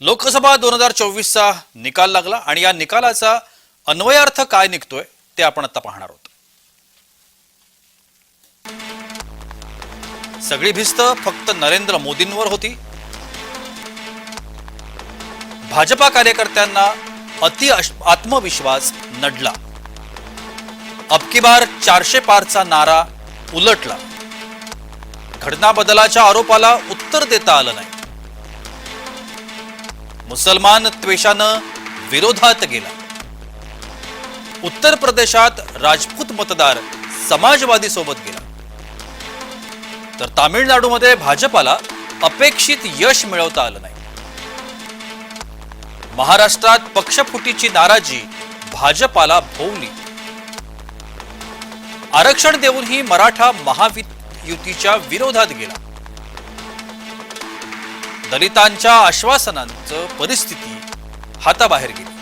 लोकसभा दोन हजार चोवीसचा निकाल लागला आणि या निकालाचा अन्वयार्थ काय निघतोय ते आपण आता पाहणार आहोत. सगळी भिस्त फक्त नरेंद्र मोदींवर होती. भाजपा कार्यकर्त्यांना अति आत्मविश्वास नडला. अबकी बार चारशे पारचा नारा उलटला. घटना बदलाच्या आरोपाला उत्तर देता आलं नाही. मुसलमान त्वेषानं विरोधात गेला. उत्तर प्रदेशात राजपूत मतदार समाजवादी सोबत गेला. तर तामिळनाडूमध्ये भाजपाला अपेक्षित यश मिळवता आलं नाही. महाराष्ट्रात पक्षफुटीची नाराजी भाजपाला भोवली. आरक्षण देऊनही मराठा महायुतीच्या विरोधात गेला. दलितांच्या आश्वासनांचं परिस्थिती हाताबाहेर गेली.